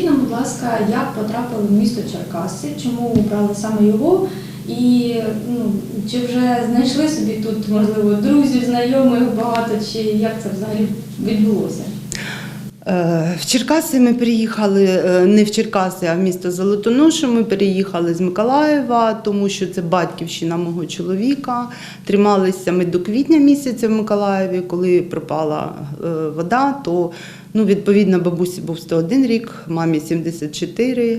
Розкажіть нам, будь ласка, як потрапили в місто Черкаси, чому обрали саме його? І ну, чи вже знайшли собі тут, можливо, друзів, знайомих багато, чи як це взагалі відбулося? Е, В Черкаси ми переїхали е, не в Черкаси, а в місто Золотоношу. Ми переїхали з Миколаєва, тому що це батьківщина мого чоловіка. Трималися ми до квітня місяця в Миколаєві, коли пропала е, вода, то ну, відповідно бабусі був 101 рік, мамі 74,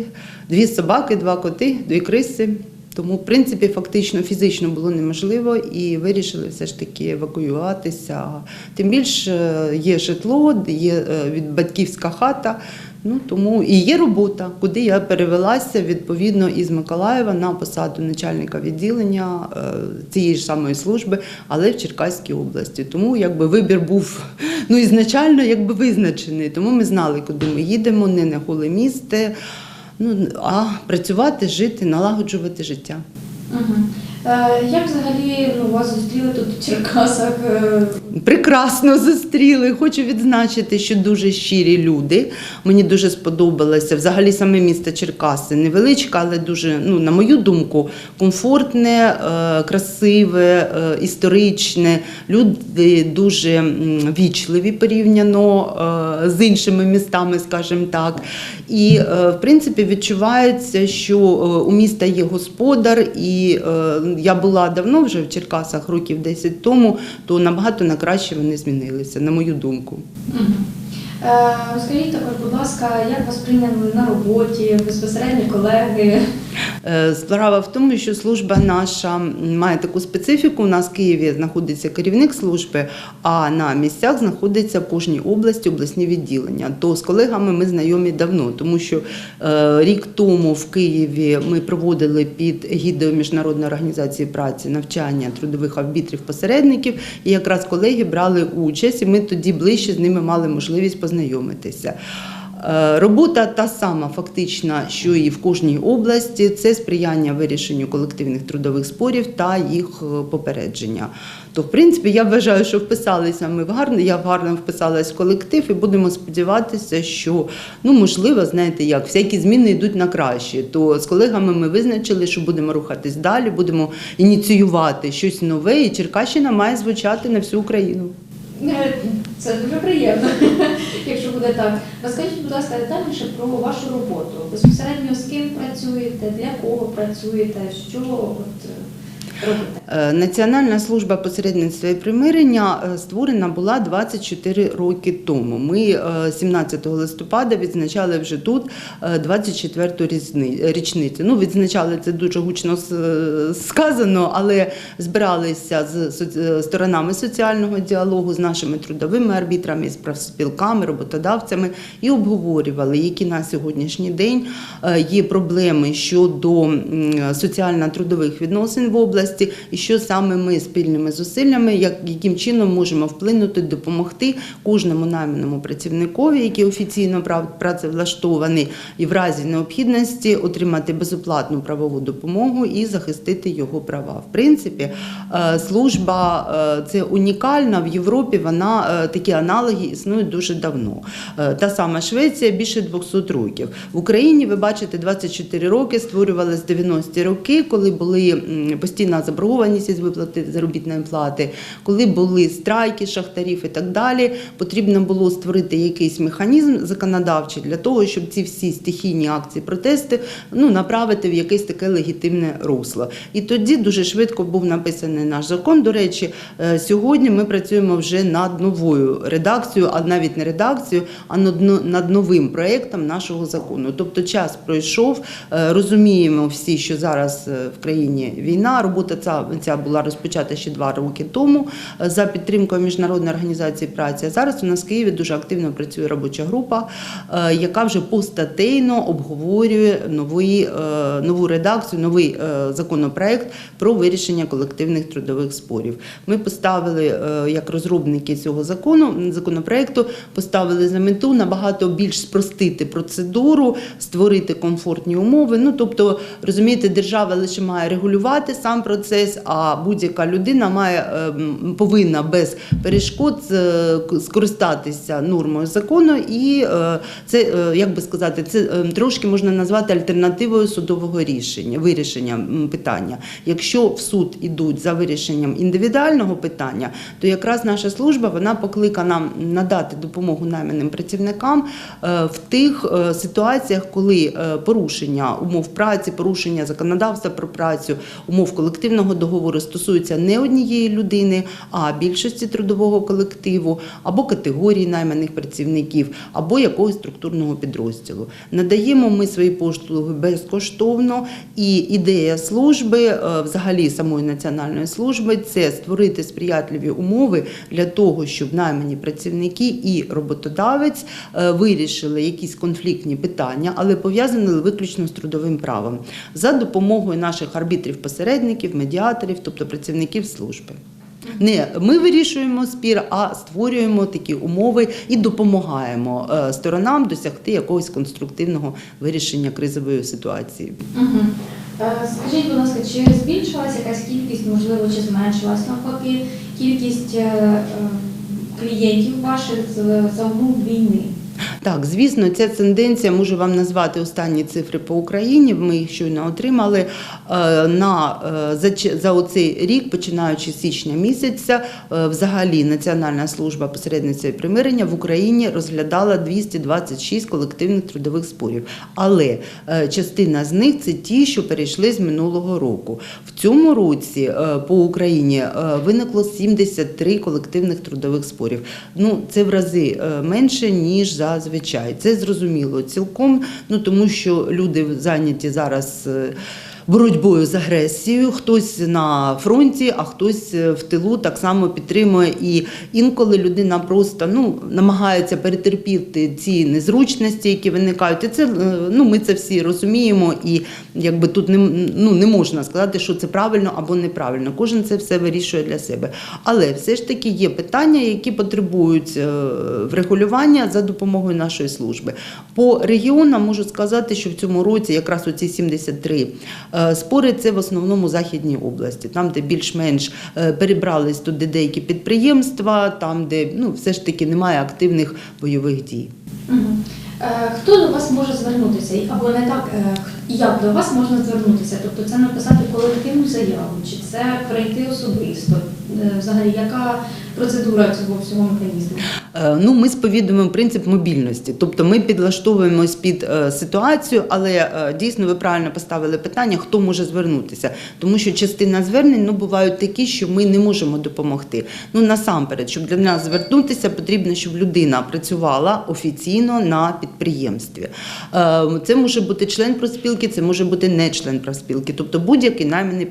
дві собаки, два коти, дві криси. Тому, в принципі, фактично фізично було неможливо і вирішили все ж таки евакуюватися. Тим більше є житло, є е, від батьківська хата. Ну тому і є робота, куди я перевелася відповідно із Миколаєва на посаду начальника відділення е, цієї ж самої служби, але в Черкаській області. Тому якби вибір був ну ізначально якби визначений. Тому ми знали, куди ми їдемо, не на голе місце. Ну а працювати, жити, налагоджувати життя. Угу. Е, як взагалі ну, вас зустріли тут в Черкасах? Е, Прекрасно зустріли. Хочу відзначити, що дуже щирі люди. Мені дуже сподобалося. Взагалі саме місто Черкаси невеличке, але дуже, ну на мою думку, комфортне, е, красиве, історичне. Люди дуже вічливі порівняно з іншими містами, скажімо так. І в принципі відчувається, що у міста є господар, і я була давно вже в Черкасах, років 10 тому, то набагато на краще вони змінилися, на мою думку. Угу. Е, розкажіть також, будь ласка, як вас прийняли на роботі, безпосередньо колеги? Е, Справа в тому, що служба наша має таку специфіку. У нас в Києві знаходиться керівник служби, а на місцях знаходиться в кожній області обласні відділення. То з колегами ми знайомі давно, тому що е, рік тому в Києві ми проводили під гідою Міжнародної організації праці навчання трудових арбітрів посередників, і якраз колеги брали участь, і ми тоді ближче з ними мали можливість познайомитися. Е, Робота та сама фактично, що і в кожній області, це сприяння вирішенню колективних трудових спорів та їх е, попередження. То, в принципі, я вважаю, що вписалися ми в гарно, я гарно вписалась в колектив, і будемо сподіватися, що ну можливо, знаєте, як всякі зміни йдуть на краще. То з колегами ми визначили, що будемо рухатись далі, будемо ініціювати щось нове, і Черкащина має звучати на всю Україну. Е, Це дуже приємно, якщо буде так. Розкажіть, будь ласка, детальніше про вашу роботу. Безпосередньо з ким працюєте, для кого працюєте, що от, Національна служба посередництва і примирення е, створена була 24 роки тому. Ми е, 17 листопада відзначали вже тут 24-ту різни- річницю. Ну, відзначали це дуже гучно сказано, але збиралися з сторонами соціального діалогу, з нашими трудовими арбітрами, з профспілками, роботодавцями і обговорювали, які на сьогоднішній день е, є проблеми щодо соціально-трудових відносин в області, і що саме ми спільними зусиллями, як, яким чином можемо вплинути, допомогти кожному найманому працівникові, який офіційно працевлаштований, і в разі необхідності отримати безоплатну правову допомогу і захистити його права. В принципі, е, служба е, це унікальна в Європі. Вона е, такі аналоги існують дуже давно. Та сама Швеція більше 200 років. В Україні ви бачите 24 роки, створювалися 90-ті роки, коли були м, заборгованість із виплати заробітної плати, коли були страйки шахтарів і так далі. Потрібно було створити якийсь механізм законодавчий для того, щоб ці всі стихійні акції протести ну, направити в якесь таке легітимне русло. І тоді дуже швидко був написаний наш закон. До речі, е, сьогодні ми працюємо вже над новою редакцією, а навіть не редакцією, а над новим проєктом нашого закону. Тобто час пройшов, е, розуміємо всі, що зараз е, в країні війна. Робота ця, ця була розпочата ще два роки тому е, за підтримкою міжнародної організації праці. Зараз у нас в Києві дуже активно працює робоча група, е, яка вже постатейно обговорює новий, е, нову редакцію, новий законопроект про вирішення колективних трудових спорів. Ми поставили як розробники цього закону законопроекту, поставили за мету набагато більш спростити процедуру, створити комфортні умови. Ну тобто, розумієте, держава лише має регулювати сам процес, а будь-яка людина має е, повинна без перешкод е, скористатися нормою закону, і е, це як би сказати, це е, трошки можна назвати альтернативою судового рішення, вирішення питання. Якщо в суд ідуть за вирішенням індивідуального питання, то якраз наша служба вона покликана надати допомогу найманим працівникам в тих ситуаціях, коли порушення умов праці, порушення законодавства про працю, умов колективного договору стосуються не однієї людини, а більшості трудового колективу або категорії найманих працівників, або якогось структурного підрозділу. Надаємо ми свої послуги безкоштовно, і ідея служби, е, взагалі самої національної служби, це створити сприятливі умови для того, щоб наймані працівники і роботодавець е, вирішили якісь конфліктні питання, але пов'язані виключно з трудовим правом за допомогою наших арбітрів-посередників, медіаторів, тобто працівників служби. Не ми вирішуємо спір, а створюємо такі умови і допомагаємо е, сторонам досягти якогось конструктивного вирішення кризової ситуації. Угу. Скажіть, будь ласка, чи збільшилась якась кількість, можливо, чи зменшилась навпаки кількість е, е, клієнтів ваших за умов війни? Так, звісно, ця тенденція можу вам назвати останні цифри по Україні. Ми їх щойно отримали Е, на е, за, за оцей рік, починаючи з січня місяця, е, взагалі Національна служба посередництва і примирення в Україні розглядала 226 колективних трудових спорів. Але частина з них це ті, що перейшли з минулого року. В цьому році по Україні виникло 73 колективних трудових спорів. Ну це в рази менше ніж зазвичай. Це зрозуміло цілком. Ну тому що люди зайняті зараз. Боротьбою з агресією, хтось на фронті, а хтось е, в тилу так само підтримує. І інколи людина просто ну намагається перетерпіти ці незручності, які виникають. І це е, ну ми це всі розуміємо, і якби тут не, ну, не можна сказати, що це правильно або неправильно. Кожен це все вирішує для себе. Але все ж таки є питання, які потребують е, врегулювання за допомогою нашої служби. По регіонам можу сказати, що в цьому році якраз оці 73 е, спори це в основному західній області, там, де більш-менш е, перебрались туди деякі підприємства, там, де ну, все ж таки немає активних бойових дій. Угу. Хто до вас може звернутися? Або не так, е, як до вас можна звернутися? Тобто це написати колективну заяву, чи це прийти особисто? Е, Взагалі, яка процедура цього всього механізму? Е, Ну, ми сповідуємо принцип мобільності, тобто ми підлаштовуємось під е, ситуацію, але е, дійсно ви правильно поставили питання, хто може звернутися, тому що частина звернень ну бувають такі, що ми не можемо допомогти. Ну насамперед, щоб для нас звернутися, потрібно, щоб людина працювала офіційно на підприємстві. Це може бути член профспілки, це може бути не член профспілки, тобто будь-який найманий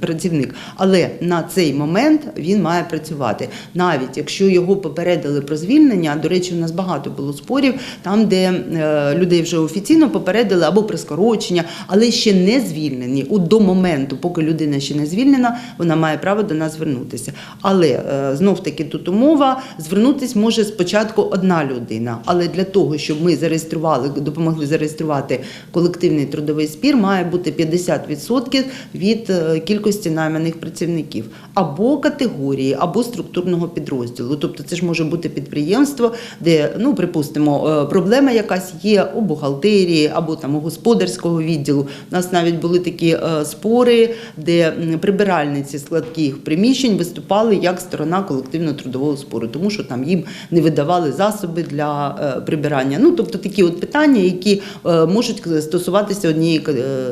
працівник. Але на цей момент він має працювати, навіть якщо його попередили про звільнення. До речі, у нас багато було спорів там, де е, людей вже офіційно попередили або про скорочення, але ще не звільнені. От до моменту, поки людина ще не звільнена, вона має право до нас звернутися. Але е, знов таки тут умова звернутися може спочатку одна людина. Але для того, щоб ми зареєстрували, допомогли зареєструвати колективний трудовий спір, має бути 50% від е, кількості найманих працівників або категорії, або структурного підрозділу. Тобто, це ж може бути підприємство, де, ну припустимо, е, проблема якась є у бухгалтерії або там у господарського відділу. У нас навіть були такі е, спори, де прибиральниці складських приміщень виступали як сторона колективного трудового спору, тому що там їм не видавали засоби для е, прибирання. Ну тобто такі от питання, які можуть стосуватися однієї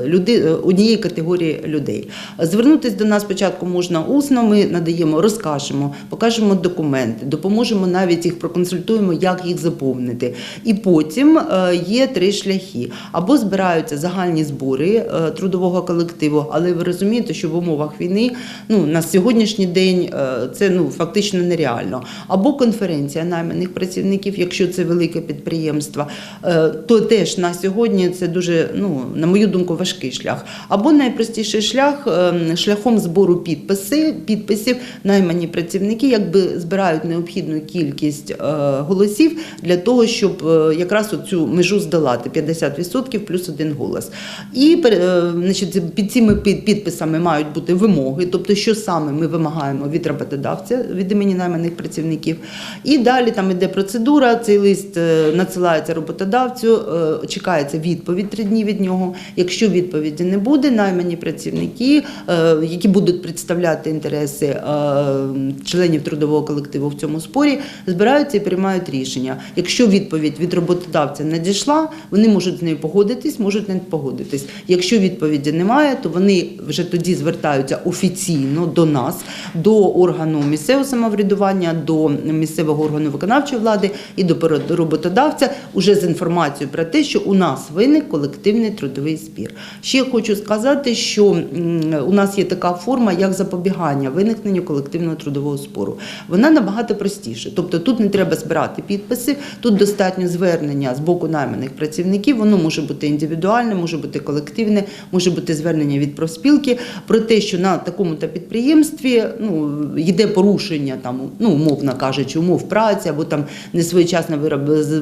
люди, однієї категорії людей. Звернутися до нас спочатку можна усно. Ми надаємо, розкажемо, покажемо документи, допоможемо навіть їх проконсультуємо, як їх заповнити. І потім е, є три шляхи: або збираються загальні збори е, трудового колективу, але ви розумієте, що в умовах війни ну на сьогоднішній день е, це ну фактично нереально. Або конференція найманих працівників, якщо це велике підприємство, то теж на сьогодні це дуже, ну на мою думку, важкий шлях. Або найпростіший шлях шляхом збору підписи, підписів наймані працівники, якби збирають необхідну кількість. Кількість е, голосів для того, щоб е, якраз цю межу здолати 50% плюс один голос. І е, значить, під цими підписами мають бути вимоги, тобто, що саме ми вимагаємо від роботодавця від імені найманих працівників. І далі там іде процедура. Цей лист надсилається роботодавцю, чекається відповідь три дні від нього. Якщо відповіді не буде, наймані працівники, які будуть представляти інтереси членів трудового колективу в цьому спорі, збираються і приймають рішення. Якщо відповідь від роботодавця надійшла, вони можуть з нею погодитись, можуть не погодитись. Якщо відповіді немає, то вони вже тоді звертаються офіційно до нас, до органу місцевого самоврядування, до місцевого органу виконавчої влади і до роботодавця уже з інформацією про те, що у нас виник колективний трудовий спір. Ще хочу сказати, що у нас є така форма, як запобігання виникненню колективного трудового спору. Вона набагато простіша. Тобто тут не треба збирати підписи, тут достатньо звернення з боку найманих працівників. Воно може бути індивідуальне, може бути колективне, може бути звернення від профспілки про те, що на такому та підприємстві ну, йде порушення там, ну, умовно кажучи, умов праці або там несвоєчасна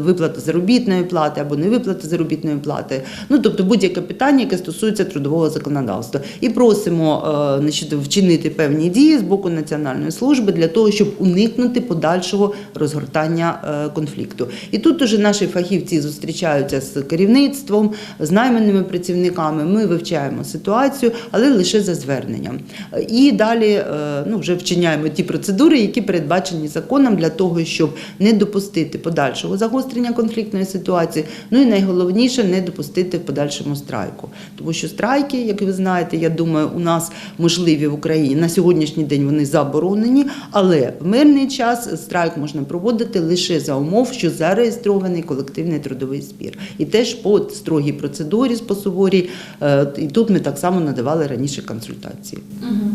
виплата заробітної плати або невиплата заробітної плати. Ну тобто будь-яке питання, яке стосується трудового законодавства. І просимо е, значить, вчинити певні дії з боку національної служби для того, щоб уникнути подальшого розгортання е, конфлікту. І тут уже наші фахівці зустрічаються з керівництвом, з найманими працівниками. Ми вивчаємо ситуацію, але лише за зверненням. І далі е, ну, вже вчиняємо ті процедури, які передбачені законом для того, щоб не допустити подальшого загострення конфліктної ситуації. Ну і найголовніше не допустити в подальшому страйку. Тому що страйки, як ви знаєте, я думаю, у нас можливі в Україні на сьогоднішній день вони заборонені, але в мирний час страйк можна проводити лише за умов, що зареєстрований колективний трудовий спір. І теж по строгій процедурі посуворій. Е, І тут ми так само надавали раніше консультації. Угу.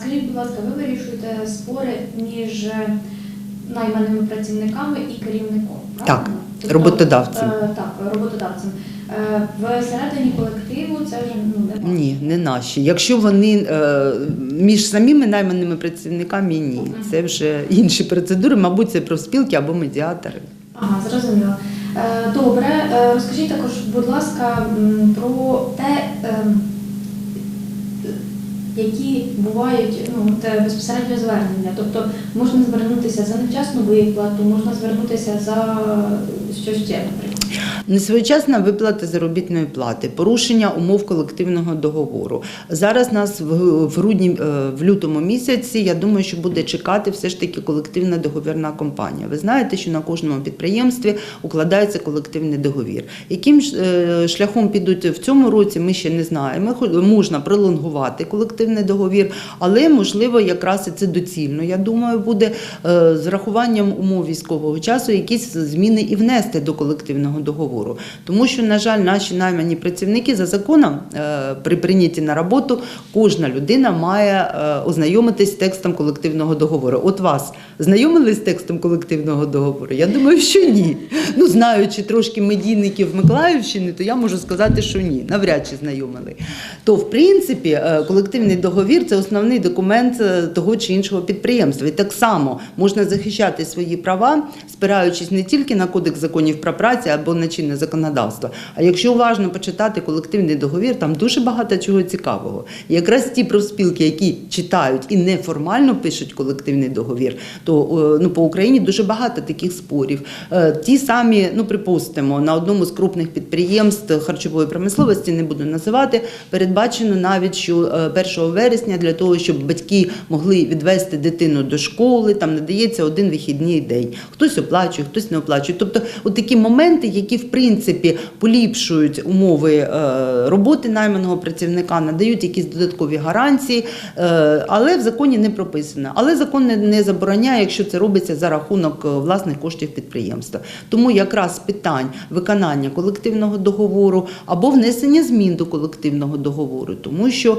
Скажіть, будь ласка, ви вирішуєте спори між е, найманими працівниками і керівником? Так, правильно? роботодавцем. е, Так, роботодавцем. Е, Всередині колективу це вже ну, не. Ні, не наші. Якщо вони е, між самими найманими працівниками, ні. Це вже інші процедури, мабуть, це профспілки або медіатори. Ага, зрозуміло. Е, Добре, розкажіть також, будь ласка, про те, ем, які бувають ну, те безпосередньо звернення. Тобто можна звернутися за невчасну виплату, можна звернутися за що ще, наприклад. Несвоєчасна виплата заробітної плати, порушення умов колективного договору. Зараз нас в, грудні, е, в лютому місяці, я думаю, що буде чекати все ж таки колективна договірна компанія. Ви знаєте, що на кожному підприємстві укладається колективний договір. Яким е, шляхом підуть в цьому році, ми ще не знаємо. Можна пролонгувати колективний договір, але можливо, якраз і це доцільно. Я думаю, буде е, з рахуванням умов військового часу якісь зміни і внести до колективного договору. Тому що, на жаль, наші наймані працівники за законом е, при прийнятті на роботу кожна людина має е, ознайомитись з текстом колективного договору. От вас знайомились з текстом колективного договору? Я думаю, що ні. Ну, знаючи трошки медійників Миколаївщини, то я можу сказати, що ні, навряд чи знайомили. То, в принципі, е, колективний договір це основний документ того чи іншого підприємства. І так само можна захищати свої права, спираючись не тільки на кодекс законів про працю або на чинне законодавство. А якщо уважно почитати колективний договір, там дуже багато чого цікавого. Якраз ті профспілки, які читають і неформально пишуть колективний договір, то е, ну, по Україні дуже багато таких спорів. Е, Ті самі, ну припустимо, на одному з крупних підприємств харчової промисловості, не буду називати, передбачено навіть, що е, 1 вересня для того, щоб батьки могли відвести дитину до школи, там надається один вихідний день. Хтось оплачує, хтось не оплачує. Тобто, от такі моменти, які в принципі поліпшують умови е, роботи найманого працівника, надають якісь додаткові гарантії, е, але в законі не прописано. Але закон не, забороняє, якщо це робиться за рахунок е, власних коштів підприємства. Тому якраз питань виконання колективного договору або внесення змін до колективного договору, тому що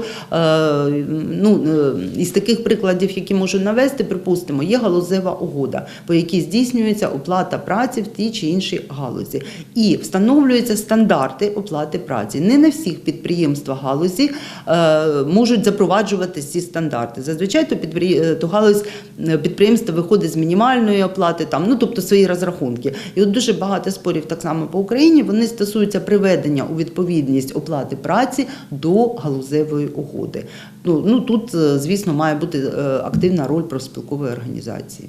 ну, із таких прикладів, які можу навести, припустимо, є галузева угода, по якій здійснюється оплата праці в тій чи іншій галузі, і встановлюються стандарти оплати праці. Не на всіх підприємствах галузі е, можуть запроваджувати ці стандарти. Зазвичай то, підприє- е, то галузь е, підприємства виходить з мінімальної оплати, там, ну тобто свої розрахунки. І от дуже багато спорів так само по Україні вони стосуються приведення у відповідність оплати праці до галузевої угоди. Ну, ну тут, звісно, має бути активна роль профспілкової організації.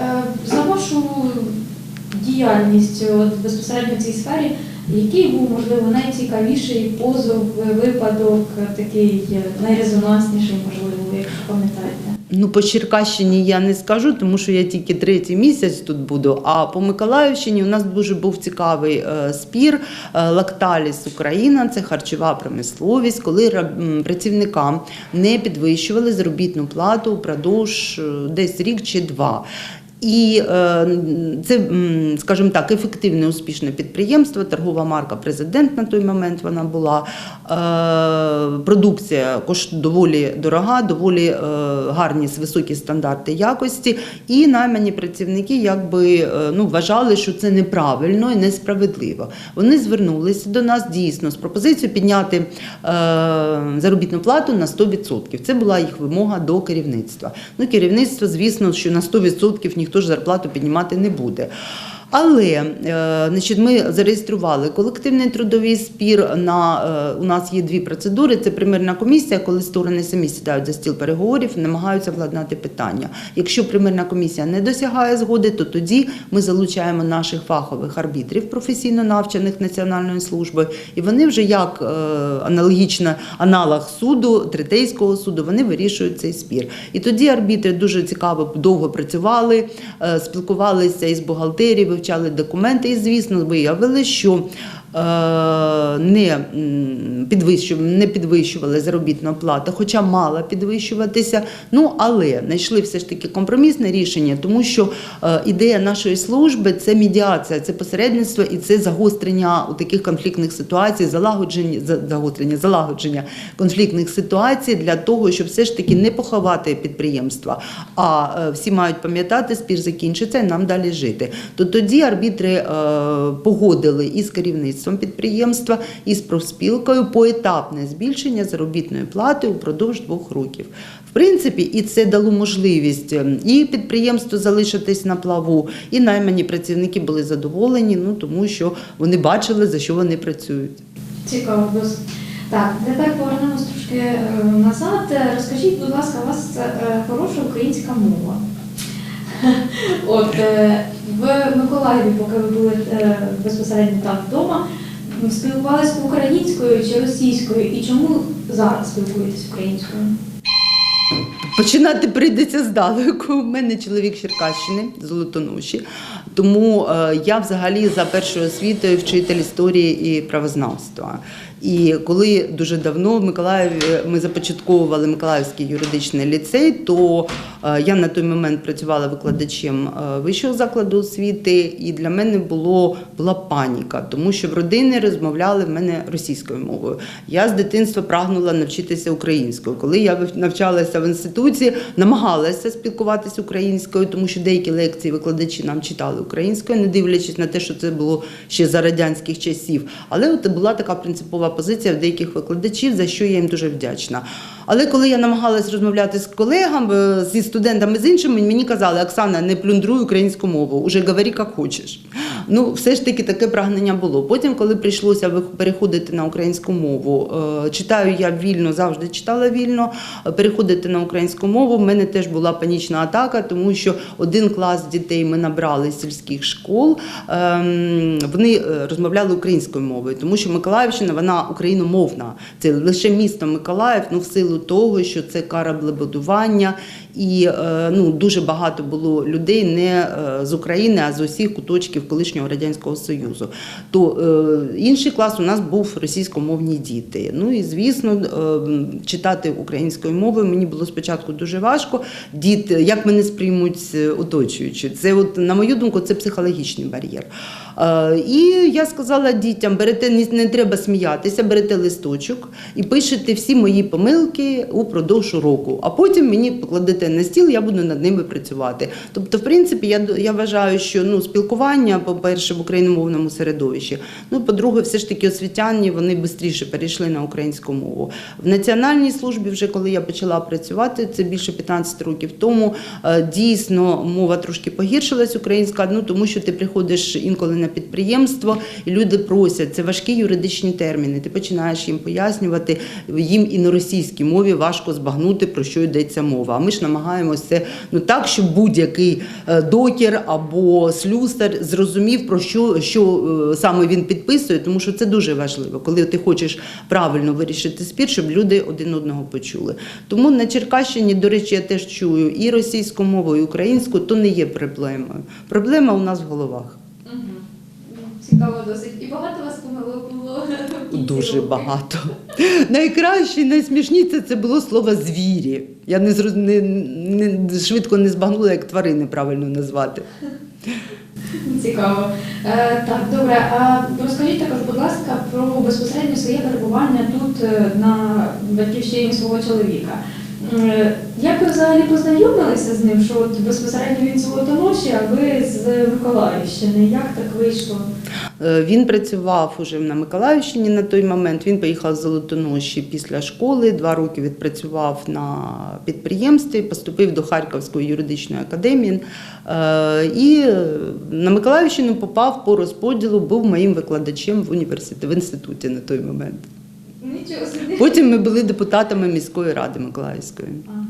Е, За вашу діяльність от, безпосередньо в цій сфері, який був, можливо, найцікавіший позов, е, випадок, е, такий е, найрезонансніший, можливо, якщо пам'ятаєте? Ну, по Черкащині я не скажу, тому що я тільки третій місяць тут буду. А по Миколаївщині у нас дуже був цікавий е, спір. Е, Лакталіс Україна це харчова промисловість, коли працівникам не підвищували заробітну плату впродовж е, десь рік чи два. І е, це, скажімо так, ефективне успішне підприємство, торгова марка Президент на той момент вона була. Е, Продукція доволі дорога, доволі е, гарні високі стандарти якості. І наймані працівники якби ну, вважали, що це неправильно і несправедливо. Вони звернулися до нас дійсно з пропозицією підняти заробітну плату на 100%. Це була їх вимога до керівництва. Ну, керівництво, звісно, що на 100% ніхто ж зарплату піднімати не буде. Але е, значить, ми зареєстрували колективний трудовий спір. На е, у нас є дві процедури. Це примирна комісія, коли сторони самі сідають за стіл переговорів, намагаються владнати питання. Якщо примирна комісія не досягає згоди, то тоді ми залучаємо наших фахових арбітрів, професійно навчених національною службою, і вони вже як е, аналогічно аналог суду, третейського суду, вони вирішують цей спір. І тоді арбітри дуже цікаво довго працювали, спілкувалися із бухгалтерією, вивчали документи, і звісно, виявили, що не підвищували, не підвищували заробітну плату, хоча мала підвищуватися. Ну але знайшли все ж таки компромісне рішення, тому що е, ідея нашої служби це медіація, це посередництво і це загострення у таких конфліктних ситуацій, залагодження загострення, залагодження конфліктних ситуацій для того, щоб все ж таки не поховати підприємства. А е, всі мають пам'ятати, спір закінчиться і нам далі жити. То тоді арбітри е, погодили із керівництвом підприємства, і з профспілкою поетапне збільшення заробітної плати упродовж двох років. В принципі, і це дало можливість е, і підприємству залишитись на плаву, і наймані працівники були задоволені, ну тому що вони бачили, за що вони працюють. Цікаво. Так, тепер повернемось трошки е, назад. Е, Розкажіть, будь ласка, у вас е, хороша українська мова. От е, в Миколаєві, поки ви були е, безпосередньо там вдома, спілкувалися українською чи російською, і чому зараз спілкуєтесь українською? Починати прийдеться здалеку. У мене чоловік з Черкащини, золотоноші. Тому е, я взагалі за першою освітою вчитель історії і правознавства. І коли дуже давно в Миколаєві ми започатковували Миколаївський юридичний ліцей, то е, я на той момент працювала викладачем е, вищого закладу освіти, і для мене було була паніка, тому що в родини розмовляли в мене російською мовою. Я з дитинства прагнула навчитися українською. Коли я навчалася в інституті, намагалася спілкуватися українською, тому що деякі лекції викладачі нам читали українською, не дивлячись на те, що це було ще за радянських часів. Але от була така принципова позиція в деяких викладачів, за що я їм дуже вдячна. Але коли я намагалась розмовляти з колегами, зі студентами з іншими, мені казали, Оксана, не плюндруй українську мову, уже говори, як хочеш. Ну, все ж таки таке прагнення було. Потім, коли прийшлося переходити на українську мову, е, читаю я вільно, завжди читала вільно. е, Переходити на українську мову, в мене теж була панічна атака, тому що один клас дітей ми набрали з сільських школ. ем, Вони е, розмовляли українською мовою, тому що Миколаївщина вона україномовна. Це лише місто Миколаїв, ну в силу того, що це кораблебудування, і е, ну дуже багато було людей не е, з України, а з усіх куточків колишнього радянського союзу. То е, інший клас у нас був російськомовні діти. Ну і звісно, читати українською мовою мені було спочатку дуже важко. Діти, як мене сприймуть оточуючі, це от на мою думку. це психологічний бар'єр. І я сказала дітям: берете не треба сміятися, берете листочок і пишете всі мої помилки упродовж року, а потім мені покладете на стіл, я буду над ними працювати. Тобто, в принципі, я, я вважаю, що ну, спілкування, по-перше, в україномовному середовищі. Ну, по-друге, все ж таки освітяні вони швидше перейшли на українську мову. В національній службі, вже коли я почала працювати, це більше 15 років тому, е, дійсно мова трошки погіршилась українська, ну тому що ти приходиш інколи на підприємство, і люди просять, це важкі юридичні терміни. Ти починаєш їм пояснювати, їм і на російській мові важко збагнути, про що йдеться мова. А ми ж намагаємося ну так, щоб будь-який е, докер або слюсар зрозумів, про що, що е, саме він підписує, тому що це дуже важливо, коли ти хочеш правильно вирішити спір, щоб люди один одного почули. Тому на Черкащині, до речі, я теж чую і російську мову, і українську, то не є проблемою. Проблема у нас в головах. Цікаво досить. І багато у вас помилок було Дуже багато. Найкраще найсмішніше це було слово звірі. Я не, зроз... не, не швидко не збагнула, як тварини правильно назвати. Цікаво. Е, так, добре. А розкажіть також, будь ласка, про безпосередньо своє перебування тут е, на батьківщині свого чоловіка. Е, Як ви взагалі познайомилися з ним? Що от безпосередньо він Золотоноші, а ви з Миколаївщини? Як так вийшло? Е, Він працював уже на Миколаївщині на той момент. Він поїхав з Золотоноші після школи. Два роки відпрацював на підприємстві, поступив до Харківської юридичної академії. Е, І на Миколаївщину попав по розподілу, був моїм викладачем в університеті в інституті на той момент. Потім ми були депутатами міської ради Миколаївської. Ага.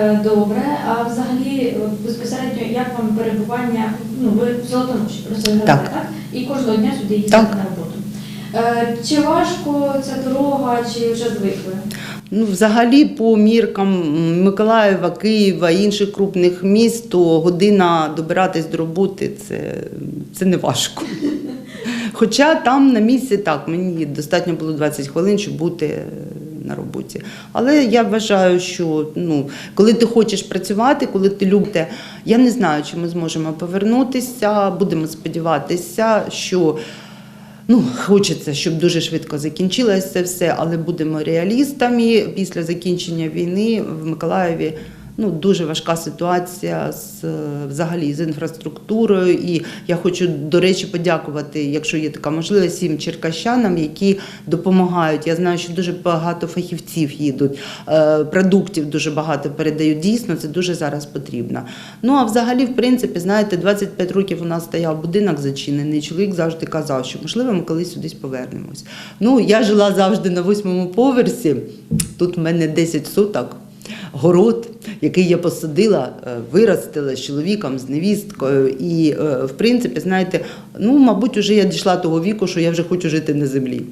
Е, Добре, а взагалі безпосередньо як вам перебування? Ну, ви в Золотоноші живете, Так. так? І кожного дня сюди їздите Так. на роботу. Е, Чи важко ця дорога, чи вже звикли? Ну, взагалі, по міркам Миколаєва, Києва, інших крупних міст, то година добиратись до роботи це, це не важко. Хоча там на місці так, мені достатньо було 20 хвилин, щоб бути е, на роботі. Але я вважаю, що ну, коли ти хочеш працювати, коли ти любите, я не знаю, чи ми зможемо повернутися. Будемо сподіватися, що Ну, хочеться, щоб дуже швидко закінчилося все, але будемо реалістами. Після закінчення війни в Миколаєві ну, дуже важка ситуація з взагалі з інфраструктурою. І я хочу, до речі, подякувати, якщо є така можливість, всім черкащанам, які допомагають. Я знаю, що дуже багато фахівців їдуть, е, продуктів дуже багато передають. Дійсно, це дуже зараз потрібно. Ну а взагалі, в принципі, знаєте, 25 років у нас стояв будинок зачинений. Чоловік завжди казав, що можливо ми колись сюди повернемось. Ну, я жила завжди на восьмому поверсі. Тут в мене 10 соток. Город, який я посадила, е, виростила з чоловіком, з невісткою. І, е, в принципі, знаєте, ну, мабуть, вже я дійшла того віку, що я вже хочу жити на землі.